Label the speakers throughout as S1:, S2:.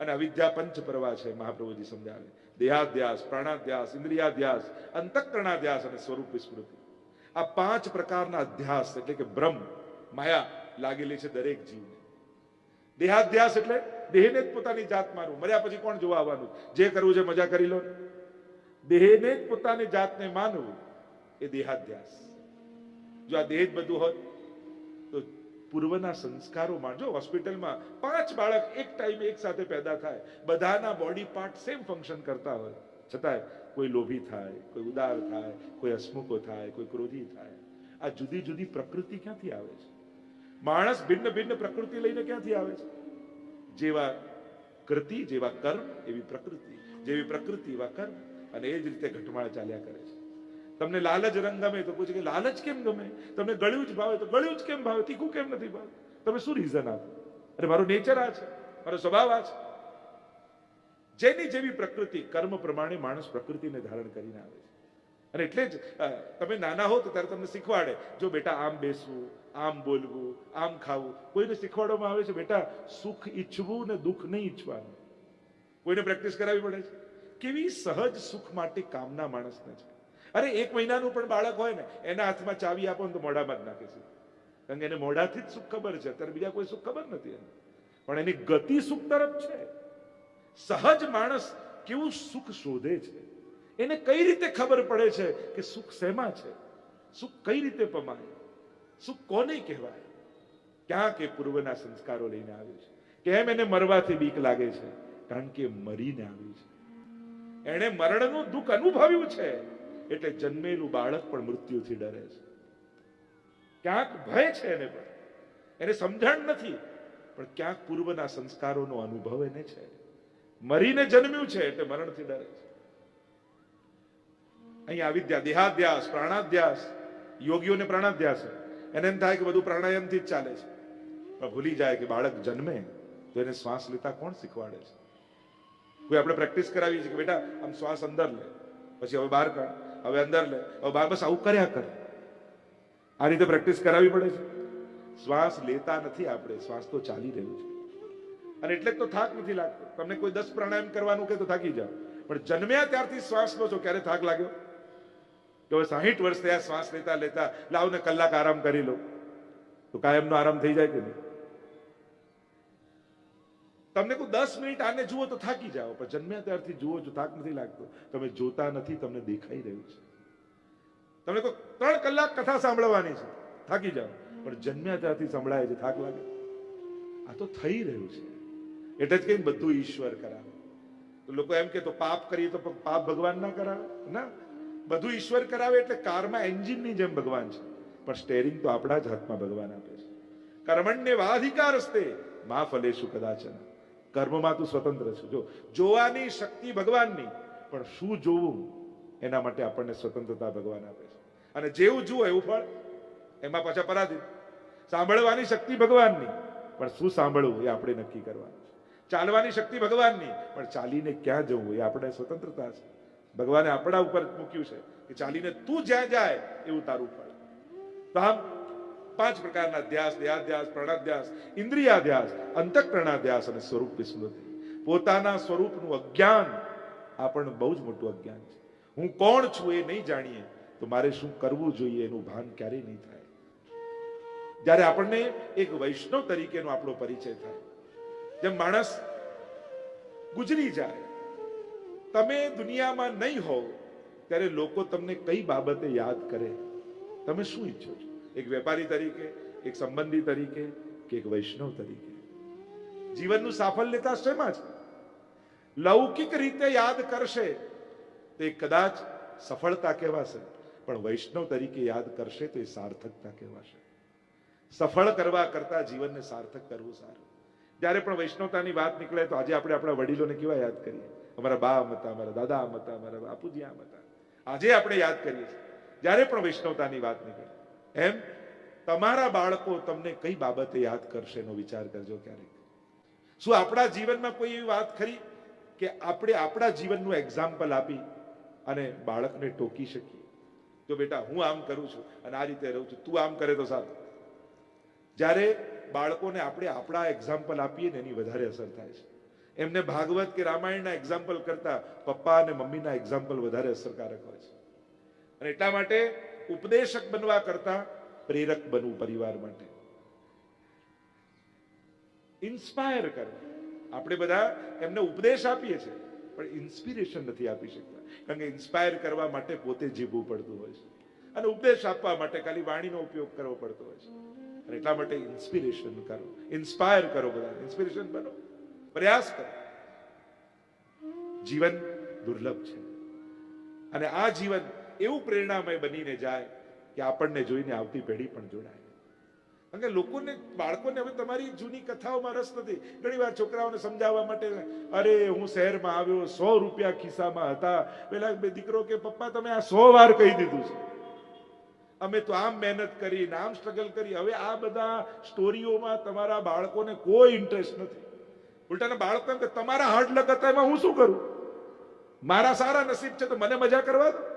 S1: અને અવિદ્યા પંચ પ્રવાહ છે, મહાપ્રભુજી સમજાવે. દેહાધ્યાસ, પ્રાણાધ્યાસ, ઇન્દ્રિયાધ્યાસ, અંતકરણાધ્યાસ અને સ્વરૂપ વિસ્મૃતિ. આ પાંચ પ્રકારના અધ્યાસ એટલે કે બ્રહ્મ, માયા લાગેલી છે દરેક જીવને. દેહાધ્યાસ એટલે દેહને જ પોતાની જાત માનવું. મર્યા પછી કોણ જોવા આવવાનું? જે કરવું છે મજા કરી લો દેહને જ પોતાની જાતને માનવું એ દેહાધ્યાસ. જો આ દેહ જ બધું તો પૂર્વના સંસ્કારોમાં જો હોસ્પિટલમાં પાંચ બાળક એક ટાઈમે એક સાથે પેદા થાય, બધાના બોડી પાર્ટ સેમ ફંક્શન કરતા હોય. છતાંય કોઈ લોભી થાય, કોઈ ઉદાર થાય, કોઈ હસમુખો થાય, કોઈ ક્રોધી થાય. આ જુદી જુદી પ્રકૃતિ ક્યાંથી આવે છે? માણસ ભિન્ન ભિન્ન પ્રકૃતિ લઈને ક્યાંથી આવે છે? જેવા કૃતિ, જેવા કર્મ, એવી પ્રકૃતિ. જેવી પ્રકૃતિ, એવા કર્મ. અને એ જ રીતે ઘટમાળ ચાલ્યા કરે તમને લાલ જ રંગ ગમે તો પૂછે કે લાલચ કેમ ગમે? તમને ગળ્યું જ ભાવે તો ગળ્યું જ કેમ ભાવે? તીખું કેમ નથી ભાવે? તમે શું રીઝન આપો? અરે મારું નેચર આ છે, મારો સ્વભાવ આ છે. જેની જેવી પ્રકૃતિ, કર્મ પ્રમાણે માણસ પ્રકૃતિને ધારણ કરીને આવે છે. અને એટલે જ તમે નાના હો તો ત્યારે તમને શીખવાડે, જો બેટા આમ બેસવું, આમ બોલવું, આમ ખાવું, કોઈને શીખવાડવામાં આવે છે, બેટા, સુખ ઈચ્છવું ને દુઃખ નહીં ઈચ્છવાનું. કોઈને પ્રેક્ટિસ કરાવવી પડે છે? કેવી સહજ સુખ માટે કામના માણસને છે અરે, એક મહિનાનું પણ બાળક હોય ને, એના હાથમાં ચાવી આપો ને તો મોઢામાં જ નાખે છે. કારણ કે એને મોઢાથી જ સુખ ખબર છે. અત્યારે બીજા કોઈ સુખ ખબર નથી એને. પણ એની ગતિ સુખ તરફ છે. સહજ માણસ કેવું સુખ શોધે છે. એને કઈ રીતે ખબર પડે છે કે સુખ શેમાં છે? સુખ કઈ રીતે પમાય? સુખ કોને કહેવાય? ક્યાં કે પૂર્વના સંસ્કારો લઈને આવ્યું છે. કેમ એને મરવાથી બીક લાગે છે? કારણ કે મરીને આવ્યું છે. એણે મરણનું દુઃખ અનુભવ્યું છે. એટલે જન્મેલું બાળક પણ મૃત્યુથી ડરે છે. ક્યાંક ભય છે એને પણ. એને સમજણ નથી. પણ ક્યાંક પૂર્વના સંસ્કારોનો અનુભવ એને છે. મરીને જન્મ્યું છે એટલે મરણથી ડરે છે. અહીંયા વિદ્યા દેહાધ્યાસ પ્રાણાધ્યાસ યોગીઓને પ્રાણાધ્યાસ એને એમ થાય કે બધું પ્રાણાયામથી જ ચાલે છે. પણ ભૂલી જાય કે બાળક જન્મે તો એને શ્વાસ લેતા કોણ શીખવાડે છે? કોઈ આપણે પ્રેક્ટિસ કરાવીએ છીએ કે બેટા આમ શ્વાસ અંદર લે, પછી હવે બહાર કાઢ. હવે અંદર લે. હવે બાર બસ આવું કર્યા કર. આ રીતે પ્રેક્ટિસ કરાવી પડે છે. શ્વાસ લેતા નથી આપણે. શ્વાસ તો ચાલી રહ્યું છે. અને એટલે તો થાક નથી લાગતો. તમને કોઈ દસ પ્રાણાયામ કરવાનું કે તો થાકી જાઓ. પણ જન્મ્યા ત્યારથી શ્વાસ લો છો, ક્યારે થાક લાગ્યો? કે હવે સાહીઠ વર્ષ થયા, શ્વાસ લેતા લેતા લાવ ને કલાક આરામ કરી લો. તો કાયમનો આરામ થઈ જાય કે નહીં? તમને કોઈ દસ મિનિટ આને જુઓ તો થાકી જાઓ, પણ જન્મ્યા ત્યારથી જુઓ જો થાક નથી લાગતો, તમે જોતા નથી, તમને દેખાઈ રહ્યું છે. તમને કોઈ ત્રણ કલાક કથા સાંભળવાની છે, થાકી જાઓ, પણ જન્મ્યા ત્યારથી સંભળાય છે, થાક લાગે. આ તો થઈ રહ્યું છે. એટલે જ કઈ બધું ઈશ્વર કરાવે. તો લોકો એમ કે તો પાપ કરીએ તો પાપ ભગવાન ના કરાવે? ના. બધું ઈશ્વર કરાવે એટલે કારમાં એન્જિનની જેમ ભગવાન છે. પણ સ્ટેરિંગ તો આપણા જ હાથમાં ભગવાન આપે છે. કર્મણ્ય વાધિકાર હસ્તે, મા ફલેશુ કદાચન. કર્મમાં તું સ્વતંત્ર છે. જો જોવાની શક્તિ ભગવાનની, પણ શું જોવું એના માટે આપણને સ્વતંત્રતા ભગવાન આપે છે. અને જેવું જુઓ એવું ફળ, એમાં પાછા પરાધીન સાંભળવાની શક્તિ ભગવાનની, પણ શું સાંભળવું એ આપણે નક્કી કરવાનું છે. ચાલવાની શક્તિ ભગવાનની, પણ ચાલીને ક્યાં જવું એ આપણે સ્વતંત્રતા છે. ભગવાને આપણા ઉપર મૂક્યું છે કે ચાલીને તું જ્યાં જાય એવું તારું ફળ. તો આમ પાંચ પ્રકારના ધ્યાસ, દેહાધ્યાસ, પ્રણાધ્યાસ, ઇન્દ્રિયાધ્યાસ, અંતઃકરણાધ્યાસ અને સ્વરૂપ વિસ્મૃતિ. પોતાના સ્વરૂપનું અજ્ઞાન આપણને બહુ જ મોટું અજ્ઞાન છે. હું કોણ છું એ નહીં જાણીએ, તો મારે શું કરવું જોઈએ એનું ભાન ક્યારેય નહીં થાય. જ્યારે આપણને એક વૈષ્ણવ તરીકેનો આપણો પરિચય થાય. જેમ માણસ ગુજરી જાય, તમે દુનિયામાં નહીં હોવ, ત્યારે લોકો તમને કઈ બાબતે યાદ કરે? તમે શું ઈચ્છો છો? એક વેપારી તરીકે, એક સંબંધી તરીકે કે એક વૈષ્ણવ તરીકે. જીવનનું સાફલ્યતા શેમાં છે? લૌકિક રીતે યાદ કરશે તે કદાચ સફળતા કહેવાશે, પણ વૈષ્ણવ તરીકે યાદ કરશે તો એ સાર્થકતા કહેવાશે. સફળ કરવા કરતા જીવનને સાર્થક કરવું સારું. જ્યારે પણ વૈષ્ણવતાની વાત નીકળે તો આજે આપણે આપણા વડીલોને કેવા યાદ કરીએ? અમારા બા આમ અમારા દાદા આમ હતા, અમારા બાપુજી આમ હતા. આજે આપણે યાદ કરીએ છીએ. જ્યારે પણ વૈષ્ણવતાની વાત નીકળે. એમ? તમારા બાળકો તમને કઈ બાબતે યાદ કરશે એનો વિચાર કરજો ક્યારેક. શું આપણા જીવનમાં કોઈ એવી વાત ખરી કે આપણે આપણા જીવનનું એક્ઝામ્પલ આપી અને બાળકને ટોકી શકીએ? જો બેટા, હું આમ કરું છું અને આ રીતે રહું છું, તું આમ કરે તો સારું. જ્યારે બાળકોને આપણે આપણા એક્ઝામ્પલ આપીએ ને એની વધારે અસર થાય છે. એમને ભાગવત કે રામાયણના એક્ઝામ્પલ કરતા પપ્પા અને મમ્મીના એક્ઝામ્પલ વધારે અસરકારક હોય છે. અને એટલા માટે ઉપદેશક બનવા કરતા પ્રેરક બનવું પરિવાર માટે. ઇન્સ્પાયર કરવા આપણે બધા એમને ઉપદેશ આપીએ છીએ, પણ ઇન્સ્પિરેશન નથી આપી શકતા. કારણ કે ઇન્સ્પાયર કરવા માટે પોતે જીવવું પડતું હોય છે. અને ઉપદેશ આપવા માટે ખાલી વાણીનો ઉપયોગ કરવો પડતો હોય છે. અને એટલા માટે ઇન્સ્પિરેશન કરો. ઇન્સ્પાયર કરો બધા ઇન્સ્પિરેશન બનો. પ્રયાસ કરો. જીવન દુર્લભ છે. અને આ જીવન એવું પ્રેરણામય બનીને જાય કે આપણને જોઈને આવતી પેઢી પણ જોડાય. કારણ કે લોકોને, બાળકોને હવે તમારી જૂની કથાઓમાં રસ નથી. ઘણી વાર છોકરાઓને સમજાવવા માટે, અરે, હું શહેરમાં આવ્યો, સો રૂપિયા ખિસ્સામાં હતા. પેલા દીકરો કે, પપ્પા, તમે આ સો વાર કહી દીધું છે. અમે તો આમ મહેનત કરી આમ સ્ટ્રગલ કરી. હવે આ બધા સ્ટોરીઓમાં તમારા બાળકોને કોઈ ઇન્ટરેસ્ટ નથી. ઉલટાના બાળકો કે, તમારા હાર્ડ લક હતા, એમાં હું શું કરું? મારા સારા નસીબ છે, તો મને મજા કરવા દો.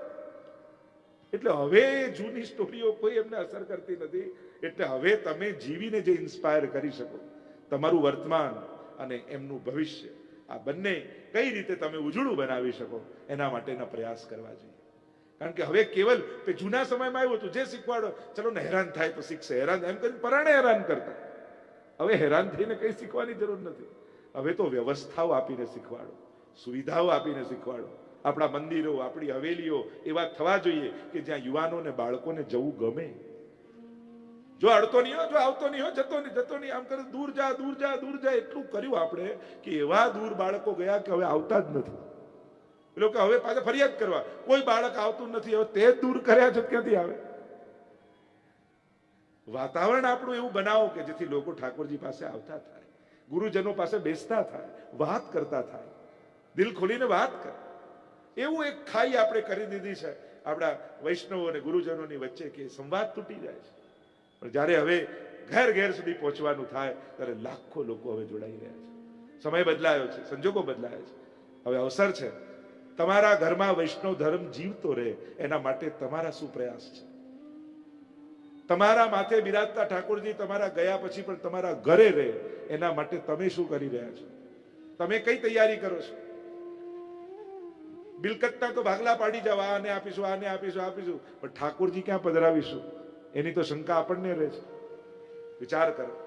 S1: એટલે હવે જૂની સ્ટોરીઓ કોઈ એમને અસર કરતી નથી. એટલે હવે તમે જીવીને જે ઇન્સ્પાયર કરી શકો, તમારું વર્તમાન અને એમનું ભવિષ્ય, આ બંને કઈ રીતે તમે ઉજળું બનાવી શકો, એના માટેના પ્રયાસ કરવા જોઈએ. કારણ કે હવે કેવલ જૂના સમયમાં આવ્યું હતું, જે શીખવાડો, ચલો ને હેરાન થાય તો શીખશે. હેરાન, એમ કરીને પરાણે હેરાન કરતા. હવે હેરાન થઈને કઈ શીખવાની જરૂર નથી. હવે તો વ્યવસ્થાઓ આપીને શીખવાડો, સુવિધાઓ આપીને શીખવાડો. આપણા મંદિરો, આપણી હવેલીઓ એવા થવા જોઈએ કે જ્યાં યુવાનોને બાળકોને જવું ગમે. જો અડતો નહીં હોય જો આવતો નહીં હોય જતો નહીં જતો નહીં, આમ કરે, દૂર જા દૂર જા દૂર જા, એટલું કર્યું આપણે કે એવા દૂર બાળકો ગયા કે હવે આવતા જ નથી. એ લોકો હવે પાછા ફરિયાદ કરવા, કોઈ બાળક આવતું નથી, હવે તે દૂર કર્યા છે, ક્યાંથી આવે? વાતાવરણ આપણું એવું બનાવો કે જેથી લોકો ઠાકોરજી પાસે આવતા થાય, ગુરુજનો પાસે બેસતા થાય, વાત કરતા થાય, દિલ ખોલીને વાત કરે. એવું એક ખાઈ આપણે કરી દીધી છે. આપણા વૈષ્ણવો અને ગુરુજનોની વચ્ચે કે સંવાદ તૂટી જાય છે. પણ જ્યારે હવે ઘેર ઘેર સુધી પહોંચવાનું થાય, ત્યારે લાખો લોકો હવે જોડાઈ રહ્યા છે. સમય બદલાયો છે, સંજોગો બદલાયા છે. હવે અવસર છે. તમારા ઘરમાં વૈષ્ણવ ધર્મ જીવતો રહે, એના માટે તમારા શું પ્રયાસ છે? તમારા માથે બિરાજતા ઠાકોરજી તમારા ગયા પછી પણ તમારા ઘરે રહે, એના માટે તમે શું કરી રહ્યા છો? તમે કઈ તૈયારી કરો છો? બિલકતના તો ભાગલા પાડી જાવ, આને આપીશું આને આપીશું આપીશું. પણ ઠાકોરજી ક્યાં પધરાવીશું? એની તો શંકા આપણને રહે છે. વિચાર કરો.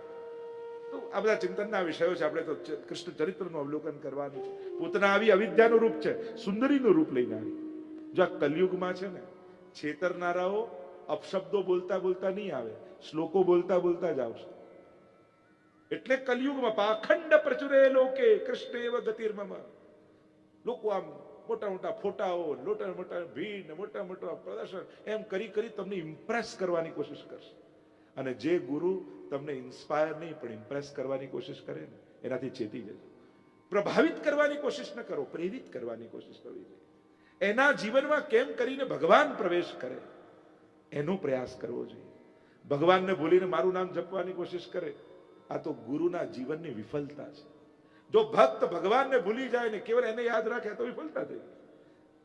S1: તો આ બધા ચિંતનના વિષયો છે. આપણે તો કૃષ્ણ ચરિત્રનું અવલોકન કરવાનું છે. પોતાના આવી અવિદ્યાનું રૂપ છે. સુંદરીનું રૂપ લઈને આવી. જો આ કલયુગમાં છે ને, છેતરનારાઓ અપશબ્દો બોલતા બોલતા નહીં આવે. શ્લોકો બોલતા બોલતા જ આવશે. એટલે કલયુગમાં પાખંડ પ્રચુરે લોકે કૃષ્ણ એવ ગતિર્મમ. લોકો આમ મોટા મોટા ફોટાઓ લોટા મોટા ભીડ મોટા મોટા પ્રદર્શન, એમ કરી કરી તમને ઇમ્પ્રેસ કરવાની કોશિશ કરશે. અને જે ગુરુ તમને ઇન્સ્પાયર નહીં, પણ ઇમ્પ્રેસ કરવાની કોશિશ કરે ને, એનાથી ચેતી જજો. પ્રભાવિત કરવાની કોશિશ ન કરો, પ્રેરિત કરવાની કોશિશ કરવી જોઈએ. એના જીવનમાં કેમ કરીને ભગવાન પ્રવેશ કરે, એનો પ્રયાસ કરવો જોઈએ. ભગવાનને ભૂલીને મારું નામ જપવાની કોશિશ કરે, આ તો ગુરુના જીવનની વિફલતા છે. જો ભક્ત ભગવાનને ભૂલી જાય ને કેવળ એને યાદ રાખે તો વિફળતા થઈ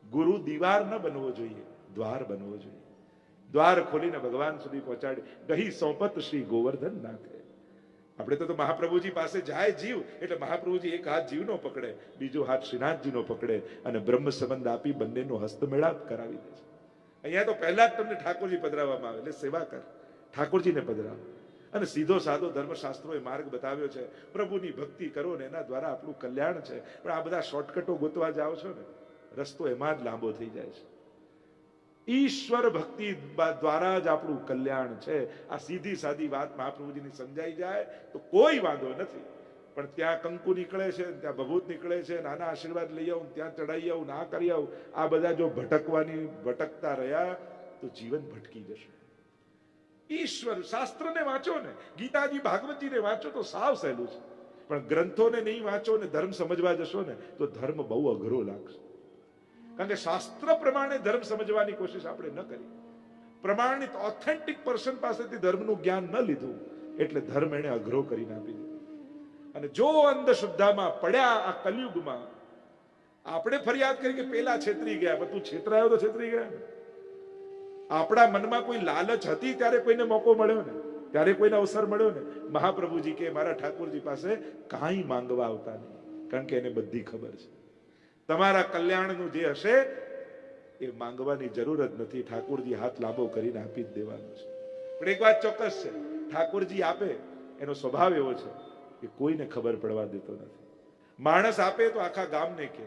S1: ગુરુ દીવાર ન બનવો જોઈએ, દ્વાર બનવો જોઈએ. દ્વાર ખોલીને ભગવાન સુધી પહોંચાડે. ગહી સોંપત શ્રી ગોવર્ધન નાથે આપણે તો મહાપ્રભુજી પાસે જાય જીવ, એટલે મહાપ્રભુજી એક હાથ જીવનો પકડે, બીજો હાથ શ્રીનાથજીનો પકડે અને બ્રહ્મ સંબંધ આપી બંનેનો હસ્તમેળાપ કરાવી દે છે. અહીંયા તો પહેલા જ તમને ઠાકોરજી પધરાવવામાં આવે, એટલે સેવા કર. ઠાકોરજીને પધરાવો. અને સીધો સાધો ધર્મશાસ્ત્રોએ માર્ગ બતાવ્યો છે. પ્રભુની ભક્તિ કરો ને એના દ્વારા આપણું કલ્યાણ છે. પણ આ બધા શોર્ટકટો ગોતવા જાઓ છો ને, રસ્તો એમાં જ લાંબો થઈ જાય છે. ઈશ્વર ભક્તિ દ્વારા જ આપણું કલ્યાણ છે. આ સીધી સાદી વાત મહાપ્રભુજીની સમજાઈ જાય તો કોઈ વાંધો નથી. પણ ત્યાં કંકુ નીકળે છે, ત્યાં ભભૂત નીકળે છે, નાના આશીર્વાદ લઈ આવું ત્યાં ચડાઈ આવું ના કરી આવું, આ બધા જો ભટકવાની, ભટકતા રહ્યા તો જીવન ભટકી જશે. ઈશ્વર શાસ્ત્રને વાંચો ને, ગીતાજી ભાગવતજીને વાંચો તો સાવ સહેલું છે. પણ ગ્રંથોને નહીં વાંચો ને ધર્મ સમજવા જશો ને, તો ધર્મ બહુ અઘરો લાગશે. કારણ કે શાસ્ત્ર પ્રમાણે ધર્મ સમજવાની કોશિશ આપણે ન કરી. પ્રમાણિત ઓથેન્ટિક પર્સન પાસેથી ધર્મનું જ્ઞાન ન લીધું, એટલે ધર્મ એને અઘરો કરીને આપી દીધો. અને જો અંધશ્રદ્ધામાં પડ્યા આ કલયુગમાં, આપણે ફરિયાદ કરી કે પેલા છેતરી ગયા, પણ તું છેતરાયો તો છેતરી ગયા આપણા મનમાં કોઈ લાલચ હતી ત્યારે કોઈને મોકો મળ્યો ને ત્યારે કોઈને અવસર મળ્યો ને મહાપ્રભુજી કે મારા ઠાકોરજી પાસે કાંઈ માંગવા આવતા નહીં. કારણ કે એને બધી ખબર છે. તમારા કલ્યાણનું જે હશે, એ માંગવાની જરૂર જ નથી. ઠાકોરજી હાથ લાંબો કરીને આપી જ દેવાનો છે. પણ એક વાત ચોક્કસ છે. ઠાકોરજી આપે, એનો સ્વભાવ એવો છે કે કોઈને ખબર પડવા દેતો નથી. માણસ આપે તો આખા ગામને કે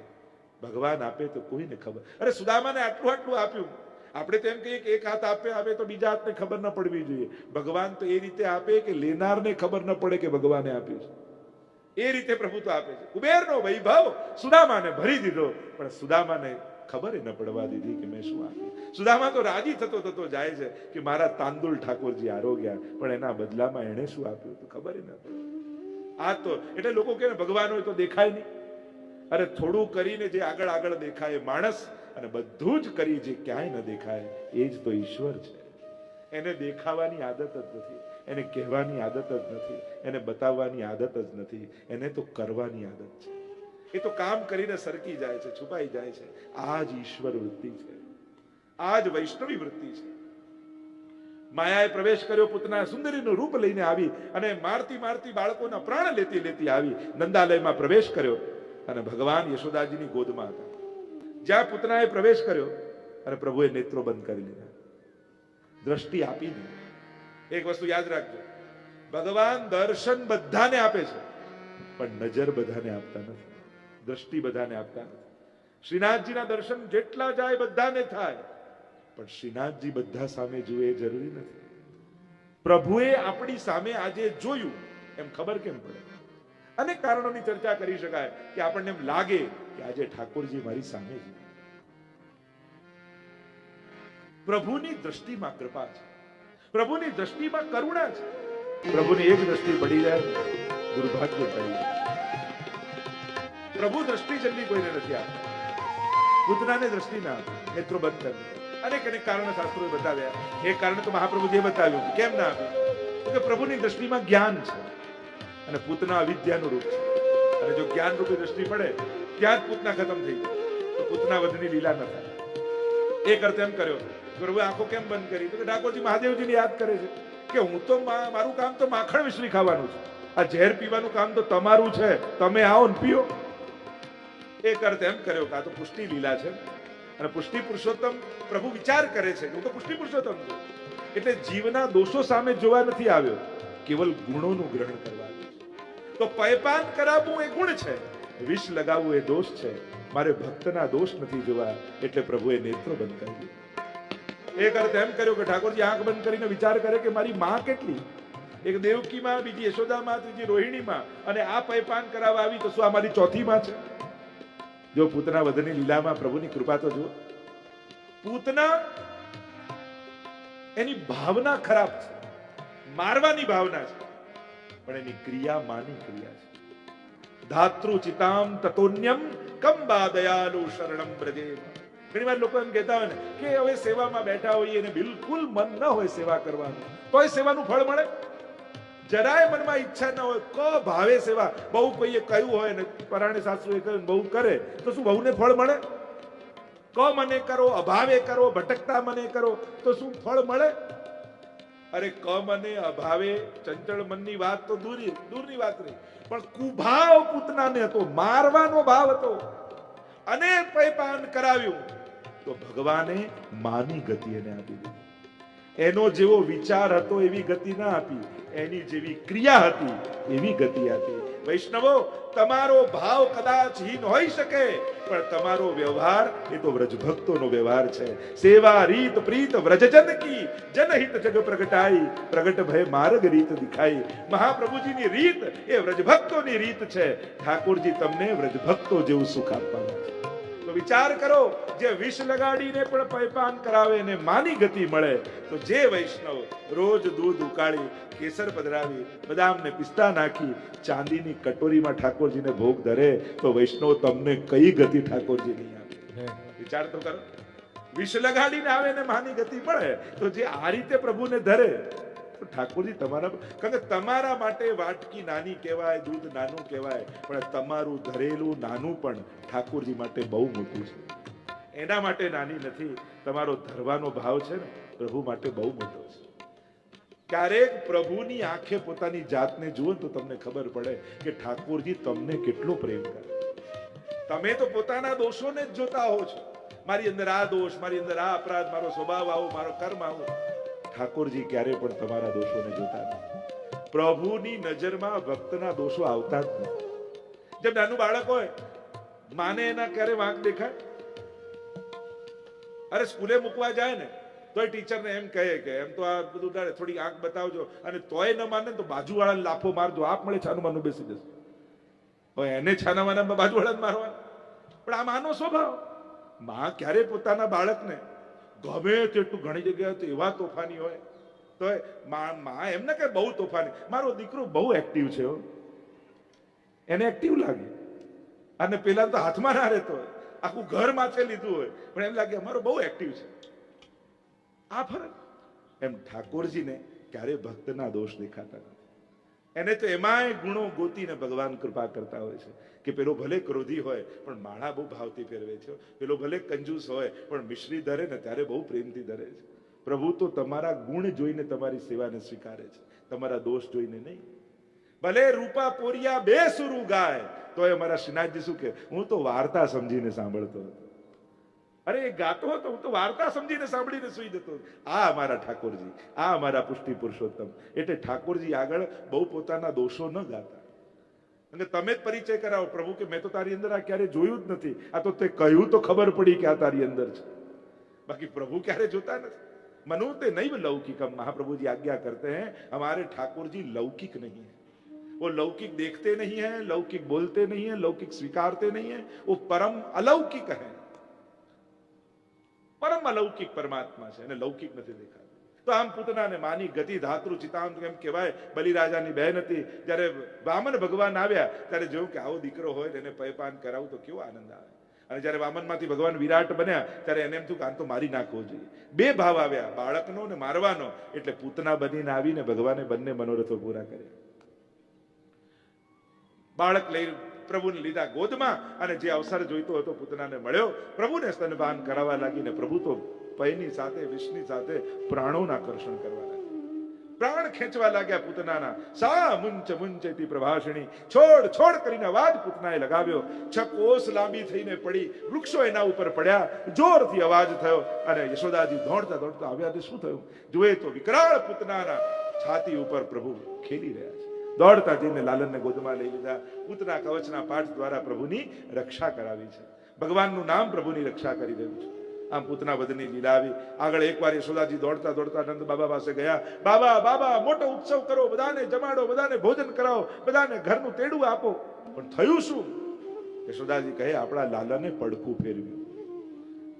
S1: ભગવાન આપે તો કોઈને ખબર. અરે સુદામાને આટલું આટલું આપ્યું. આપણે તેમ કહીએ કે એક હાથ આપે આપે તો બીજા હાથને ખબર ન પડવી જોઈએ. ભગવાન તો એ રીતે આપે કે લેનારને ખબર ન પડે કે ભગવાને આપ્યું છે. એ રીતે પ્રભુ તો આપે છે. કુબેરનો વૈભવ સુદામાને ભરી દીધો, પણ સુદામાને ખબર ન પડવા દીધી કે મેં શું આપ્યું. સુદામા તો રાજી થતો થતો જાય છે કે મારા તાંદુલ ઠાકોરજી આરોગ્યા પણ એના બદલામાં એણે શું આપ્યું તો ખબર ન આ તો એટલે લોકો કે ભગવાન હોય તો દેખાય નહીં. અરે થોડું કરીને જે આગળ આગળ દેખાય, માણસ અને બધું જ કરી જે ક્યાંય ન દેખાય, એ જ તો ઈશ્વર છે. એને દેખાવાની આદત જ નથી, એને કહેવાની આદત જ નથી, એને બતાવવાની આદત જ નથી, એને તો કરવાની આદત છે. એ તો કામ કરીને સરકી જાય છે, છુપાઈ જાય છે. આ જ ઈશ્વર વૃત્તિ છે. આ જ વૈષ્ણવી વૃત્તિ છે. માયાએ પ્રવેશ કર્યો પુતના સુંદરીનું રૂપ લઈને આવી અને મારતી મારતી બાળકોના પ્રાણ લેતી લેતી આવી નંદાલયમાં પ્રવેશ કર્યો અને ભગવાન યશોદાજીની ગોદમાં હતા. જ્યાં પુતનાએ પ્રવેશ કર્યો અને પ્રભુએ નેત્રો બંધ કરી લીધા. દ્રષ્ટિ આપી દીધી. એક વસ્તુ યાદ રાખજો. ભગવાન દર્શન બધાને આપે છે, પણ નજર બધાને આપતા નથી. દ્રષ્ટિ બધાને આપતા નથી. શ્રીનાથજીના દર્શન જેટલા જાય બધાને થાય, પણ શ્રીનાથજી બધા સામે જુએ એ જરૂરી નથી. પ્રભુએ આપણી સામે આજે જોયું, એમ ખબર કેમ પડે? અનેક કારણોની ચર્ચા કરી શકાય કે આપણને એમ લાગે કે આજે ઠાકોરજી મારી સામે છે. પ્રભુની દ્રષ્ટિમાં કૃપા છે. પ્રભુની દ્રષ્ટિમાં કરુણા છે. પ્રભુની એક દ્રષ્ટિ પડી જાય, દુર્ભાગ્ય થઈ પ્રભુ દ્રષ્ટિ જલ્દી કોઈને નથી આપતી. પૂતનાને દ્રષ્ટિ ના મિત્રો બંધ કરી અનેક અનેક કારણો શાસ્ત્રોએ બતાવ્યા. એ કારણ તો મહાપ્રભુજીએ બતાવ્યું કેમ ના આપ્યું કે પ્રભુની દ્રષ્ટિમાં જ્ઞાન છે. અને પૂતના અવિદ્યાનું રૂપ છે. અને જો જ્ઞાન રૂપી દ્રષ્ટિ પડે, ત્યાં જ પૂતના ખતમ થઈ જાય. તો પૂતના વધની લીલા ન થાય. એક અર્થ એમ કર્યો. પ્રભુએ આંખો કેમ બંધ કરી? તો કે ડાકોરજી મહાદેવજીને યાદ કરે છે કે હું તો મારું કામ તો માખણ મિશ્રી ખાવાનું છે. આ ઝેર પીવાનું કામ તો તમારું છે. તમે આવો ને પીઓ. એક અર્થ એમ કર્યો કે તો પુષ્ટિ લીલા છે. અને પુષ્ટિ પુરુષોત્તમ પ્રભુ વિચાર કરે છે હું તો પુષ્ટિ પુરુષોત્તમ છું. એટલે જીવના દોષો સામે જોવા નથી આવ્યો. કેવલ ગુણોનું ગ્રહણ કરવા આવ્યો. તો પયપાન કરાવવું એ ગુણ છે. વિષ લગાવવું એ દોષ છે. મારે ભક્તના દોષ નથી જોવા, એટલે પ્રભુએ નેત્રો બંધ કરી એક અર્થ એમ કર્યો કે ઠાકોરજી આંખ બંધ કરીને વિચાર કરે કે મારી માં કેટલી? એક દેવકીમાં, બીજી યશોદામાં, ત્રીજી રોહિણીમાં, અને આ પયપાન કરાવવા આવી તો શું આ મારી ચોથી માં છે? જો પૂતના વધની લીલામાં પ્રભુની કૃપા તો જુઓ. પૂતના એની ભાવના ખરાબ છે. મારવાની ભાવના છે. પણ એની ક્રિયા માની ક્રિયા છે. ધાતૃ ચિતામ તતોન્યમ કંબા દયાલુ શરણમ બ્રજે ઘણી વાર લોકો એમ કહેતા હોય ને કે હવે સેવામાં બેઠા હોઈએ અને બિલકુલ મન ન હોય સેવા કરવાનું. એ સેવાનું ફળ મળે. જરાય મનમાં ઈચ્છા ન હોય, ક ભાવે સેવા. બહુ કોઈએ કહ્યું હોય ને, પરાણે સાસુએ કહ્યું બહુ કરે, તો શું બહુને ફળ મળે? ક મને કરો, અભાવે કરો, ભટકતા મને કરો, તો શું ફળ મળે? અરે કમ અને અભાવે ચંચળ મનની વાત તો દૂરી દૂરની વાત નહીં પણ કુભાવ પૂતનાને હતો, મારવાનો ભાવ હતો. અને પૈપાન કરાવ્યું. તો ભગવાને માની ગતિ એને આપી દીધી. એનો જેવો વિચાર હતો એવી ગતિ ના આપી. એની જેવી ક્રિયા હતી એવી ગતિ આપી. વૈષ્ણવો, તમારો ભાવ કદાચ હીન હોઈ શકે, પણ તમારો વ્યવહાર એ તો વ્રજભક્તોનો વ્યવહાર છે. સેવા, રીત, પ્રીત, વ્રજજન કી. જનહિત જગ પ્રગટાઈ, પ્રગટ ભય માર્ગ રીત દિખાઈ. મહાપ્રભુજીની રીત એ વ્રજભક્તોની રીત છે. ઠાકોરજી તમને વ્રજભક્તો જેવું સુખ આપવાનું છે તો વિચાર કરો, જે વિષ લગાડીને પણ પૈપાન કરાવે ને માની ગતિ મળે, તો જે વૈષ્ણવ રોજ દૂધ ઉકાળી, કેસર પધરાવી બદામ ને પિસ્તા નાખી, ચાંદીની કટોરીમાં ઠાકોરજીને ભોગ ધરે, તો વૈષ્ણવ તમને કઈ ગતિ ઠાકોરજી નહીં આપે? વિચાર તો કરો. વિષ લગાડીને આવે ને માની ગતિ મળે, તો જે આ રીતે પ્રભુને ધરે ઠાકોરજી, તમારા કારણ કે તમારા માટે વાટકી નાની કહેવાય, દૂધ નાનું કહેવાય, પણ તમારું ધરેલું નાનું પણ ઠાકોરજી માટે બહુ મોટું છે. એના માટે નાની નથી, તમારો ધરવાનો ભાવ છે ને, પ્રભુ માટે બહુ મોટો છે. ક્યારેક પ્રભુની આંખે પોતાની જાતને જુઓ તો તમને ખબર પડે કે ઠાકોરજી તમને કેટલો પ્રેમ કરે. તમે તો પોતાના દોષોને જ જોતા હો છો. મારી અંદર આ દોષ, મારી અંદર આ અપરાધ, મારો સ્વભાવ આવો, મારો કર્મ આવો. ઠાકોરજી ક્યારે પણ તમારા દોષોને જોતા નથી પ્રભુની નજરમાં ભક્તના દોષો આવતા જ નથી. જેમ નાનું બાળક હોય, માને એના ક્યારે વાંક દેખાય? અરે સ્કૂલે મૂકવા જાય ને, તોય ટીચરને એમ કહે કે, એમ તો આ બધું ડાળે થોડી આંખ બતાવજો. અને તોય ન માને તો બાજુવાળાને લાફો મારજો. આપ મળે છાનું માનું બેસી જશે. હવે એને છાના માના બાજુવાળાને મારવા પણ આ માનો સ્વભાવ. માં ક્યારે પોતાના બાળકને ગમે તેટલું ઘણી જગ્યાએ તો એવા તોફાની હોય. તો મા એમને કે બહુ તોફાની? મારો દીકરો બહુ એક્ટિવ છે. એને એક્ટિવ લાગે. અને પેલા તો હાથમાં ના રહેતો હોય. આખું ઘર માથે લીધું હોય. પણ એમ લાગે અમારો બહુ એક્ટિવ છે. આ ફરક. એમ ઠાકોરજીને ક્યારે ભક્તના દોષ દેખાતા નથી. એને તો એમાંય ગુણો ગોતીને ભગવાન કૃપા કરતા હોય છે. કે પેલો ભલે ક્રોધી હોય, પણ માળા બહુ ભાવથી ફેરવે છે. પેલો ભલે કંજૂસ હોય, પણ મિશ્રી ધરે ને ત્યારે બહુ પ્રેમથી ધરે છે. પ્રભુ તો તમારા ગુણ જોઈને તમારી સેવાને સ્વીકારે છે. તમારા દોષ જોઈને નહીં. ભલે રૂપા પોરિયા બે સુરું ગાય એ અમારા શ્રીનાથજી શું કે હું તો વાર્તા સમજીને સાંભળતો હતો. અરે એ ગાતો હતો હું તો વાર્તા સમજીને સાંભળીને સુઈ જતો હતો. આ અમારા ઠાકોરજી આ અમારા પુષ્ટિ પુરુષોત્તમ એટલે ઠાકોરજી આગળ બહુ પોતાના દોષો ન ગાતા અને તમે જ પરિચય કરાવો પ્રભુ કે મેં તો તારી અંદર આ ક્યારે જોયું જ નથી આ તો તે કહ્યું તો ખબર પડી કે આ તારી અંદર છે बाकी प्रभु क्यारे जोता नहीं मनोते नहीं लौकिक हम महाप्रभु जी आज्ञा करते हैं हमारे ठाकुर जी लौकिक नहीं है वो लौकिक देखते नहीं है लौकिक बोलते नहीं है लौकिक स्वीकारते नहीं है वो परम अलौकिक है પરમ અલૌકિક પરમાત્મા છે અને લૌકિક નથી દેખાતું. તો આમ પૂતનાને માની ગતિ ધાતૃ ચિતાંત એમ કહેવાય. બલિરાજાની બહેન હતી. જ્યારે વામન ભગવાન આવ્યા, ત્યારે જોયું કે આવો દીકરો હોય એને પયપાન કરાવું તો કેવો આનંદ આવે. અને જ્યારે વામનમાંથી ભગવાન વિરાટ બન્યા, ત્યારે એને એમ થયું કે આમ તો મારી નાખવો જોઈએ. બે ભાવ આવ્યા, બાળકનો ને મારવાનો. એટલે પૂતના બનીને આવીને ભગવાને બંને મનોરથો પૂરા કર્યા. બાળક લઈ પ્રભુને લીધા ગોદમાં અને જે અવસર જોઈતો હતો પૂતનાને મળ્યો, પ્રભુને સ્તનપાન કરાવવા લાગીને પ્રભુ તો પૈની સાથે, વિષની સાથે પ્રાણોના આકર્ષણ કરવા પ્રાણ ખેંચવા લાગ્યા પૂતનાના. સા મુંચ મુંચેતી પ્રભાષણી. છોડ છોડ કરીને અવાજ પૂતનાએ લગાવ્યો. છ લાંબી થઈને પડી. વૃક્ષો એના ઉપર પડ્યા. જોરથી અવાજ થયો અને યશોદાજી દોડતા દોડતા આવ્યા. શું થયું? જુએ તો વિકરાળ પૂતનાના છાતી ઉપર પ્રભુ ખેલી રહ્યા દોડતા જઈને લાલનને ગોદમાં લઈ લીધા. પૂતના કવચના પાઠ દ્વારા પ્રભુની રક્ષા કરાવી છે. ભગવાનનું નામ પ્રભુની રક્ષા કરી રહ્યું છે. આમ પૂતના વધની લીલા આવી. આગળ એકવાર યશોદાજી દોડતા દોડતા નંદ બાબા પાસે ગયા. બાબા બાબા, મોટો ઉત્સવ કરો, બધાને જમાડો, બધાને ભોજન કરાવો, બધાને ઘરનું તેડું આપો. પણ થયું શું? યશોદાજી કહે, આપણા લાલાને પડખું ફેરવ્યું.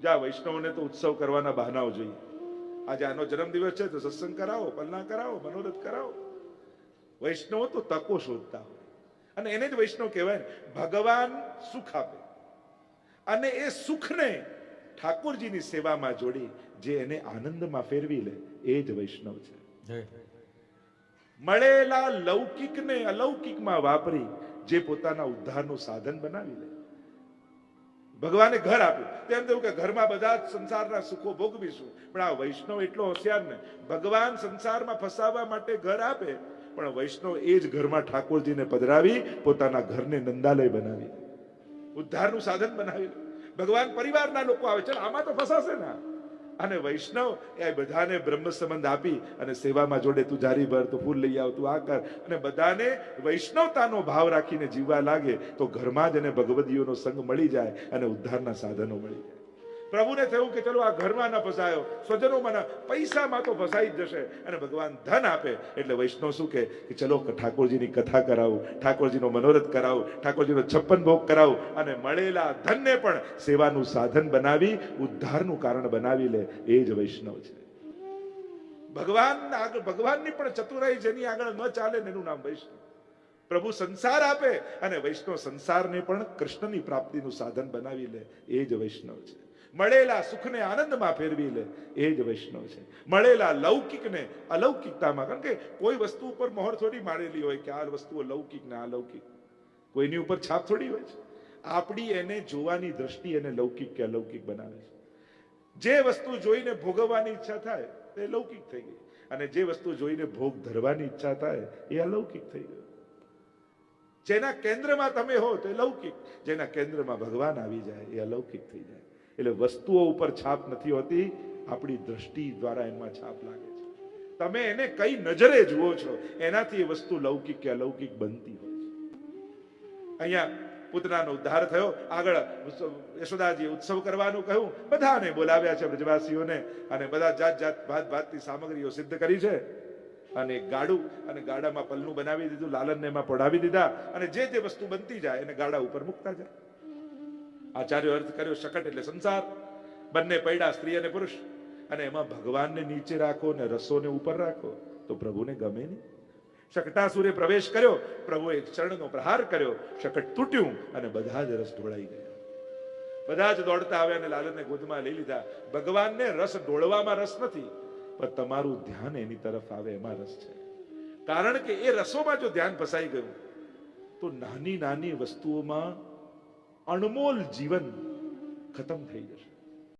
S1: જા વૈષ્ણવને તો ઉત્સવ કરવાના બહાનાઓ જોઈએ. આજે આનો જન્મદિવસ છે, તો સત્સંગ કરાવો, પલના કરાવો, મનોરથ કરાવો. વૈષ્ણવો તો તકો શોધતા હોય. અને એને જ વૈષ્ણવ કહેવાય ને ભગવાન સુખ આપે. અને એ સુખને ઠાકોરજીની સેવામાં જોડી જે એને આનંદમાં ફેરવી લે એ જ વૈષ્ણવ છે. મળેલા લૌકિકને અલૌકિકમાં વાપરી જે પોતાના ઉદ્ધારનું સાધન બનાવી લે. ભગવાને ઘર આપ્યું. તેમ તેવું કે ઘરમાં બધા જ સંસારના સુખો ભોગવીશું. પણ આ વૈષ્ણવ એટલો હોશિયાર ને ભગવાન સંસારમાં ફસાવવા માટે ઘર આપે પણ વૈષ્ણવ એ જ ઘરમાં ઠાકોરજીને પધરાવી, પોતાના ઘરને નંદાલય બનાવી. ઉદ્ધારનું સાધન બનાવી ભગવાન પરિવારના લોકો આવે છે આમાં તો ફસાશે ને અને વૈષ્ણવ એ બધાને બ્રહ્મ સંબંધ આપી અને સેવામાં જોડે, તું જારી ભર, તું ફૂલ લઈ આવ, તું આ કર. અને બધાને વૈષ્ણવતાનો ભાવ રાખીને જીવવા લાગે, તો ઘરમાં જ એને ભગવદીઓનો સંગ મળી જાય અને ઉદ્ધારના સાધનો મળી જાય. પ્રભુને થયું કે ચલો આ ઘરમાં ન ફસાયો સ્વજનોમાં ન, પૈસામાં તો ફસાઈ જ જશે. અને ભગવાન ધન આપે. એટલે વૈષ્ણવ શું કે ચલો ઠાકોરજીની કથા કરાવું, ઠાકોરજીનો મનોરથ કરાવું, ઠાકોરજીનો છપ્પન ભોગ કરાવું અને મળેલા ધનને પણ સેવાનું સાધન બનાવી, ઉદ્ધારનું કારણ બનાવી લે. એ જ વૈષ્ણવ છે. ભગવાન આગળ ભગવાનની પણ ચતુરાઈ જેની આગળ ન ચાલે એનું નામ વૈષ્ણવ. પ્રભુ સંસાર આપે અને વૈષ્ણવ સંસારને પણ કૃષ્ણની પ્રાપ્તિનું સાધન બનાવી લે. એ જ વૈષ્ણવ છે. મળેલા સુખને આનંદમાં ફેરવી લે, એ જ વૈષ્ણવ છે. મળેલા લૌકિકને અલૌકિકતામાં, કારણ કે કોઈ વસ્તુ ઉપર મોહર થોડી મારેલી હોય કે આ વસ્તુઓ લૌકિક ને અલૌકિક કોઈની ઉપર છાપ થોડી હોય છે. આપણી એને જોવાની દ્રષ્ટિ એને લૌકિક કે અલૌકિક બનાવે છે. જે વસ્તુ જોઈને ભોગવવાની ઈચ્છા થાય, એ લૌકિક થઈ ગઈ. અને જે વસ્તુ જોઈને ભોગ ધરવાની ઈચ્છા થાય, એ અલૌકિક થઈ ગયું. જેના કેન્દ્રમાં તમે હો તો એ લૌકિક. જેના કેન્દ્રમાં ભગવાન આવી જાય, એ અલૌકિક થઈ જાય. એટલે વસ્તુઓ ઉપર છાપ નથી હોતી, આપણી દ્રષ્ટિ દ્વારા એમાં છાપ લાગે છે. તમે એને કઈ નજરે જુઓ છો, એનાથી એ વસ્તુ લૌકિક કે અલૌકિક બનતી હોય છે. અહીંયા પૂતનાનો ઉદ્ધાર થયો. આગળ યશોદાજી ઉત્સવ કરવાનું કહ્યું. બધાને બોલાવ્યા છે બ્રજવાસીઓને અને બધા જાત જાત ભાત ભાતની સામગ્રીઓ સિદ્ધ કરી છે. અને ગાડું અને ગાડામાં પલ્લું બનાવી દીધું, લાલનને એમાં પડાવી દીધા અને જે જે વસ્તુ બનતી જાય એને ગાડા ઉપર મૂકતા જાય. આચાર્ય અર્થ કર્યો શકટ એટલે સંસાર. બંને પૈડા, સ્ત્રી અને પુરુષ. અને એમાં ભગવાનને નીચે રાખો અને રસોને ઉપર રાખો, તો પ્રભુને ગમે નહીં. શકટાસુરે પ્રવેશ કર્યો, પ્રભુએ ચરણનો પ્રહાર કર્યો, શકટ તૂટ્યું અને બધા જ રસ ઢોળાઈ ગયા. બધા જ દોડતા આવ્યા અને લાલનને ગોદમાં લઈ લીધા. ભગવાનને રસ ઢોળવામાં રસ નથી, પણ તમારું ધ્યાન એની તરફ આવે, એમાં રસ છે. કારણ કે એ રસોમાં જો ધ્યાન ફસાઈ ગયું, તો નાની નાની વસ્તુઓમાં અણમોલ જીવન ખતમ થઈ જશે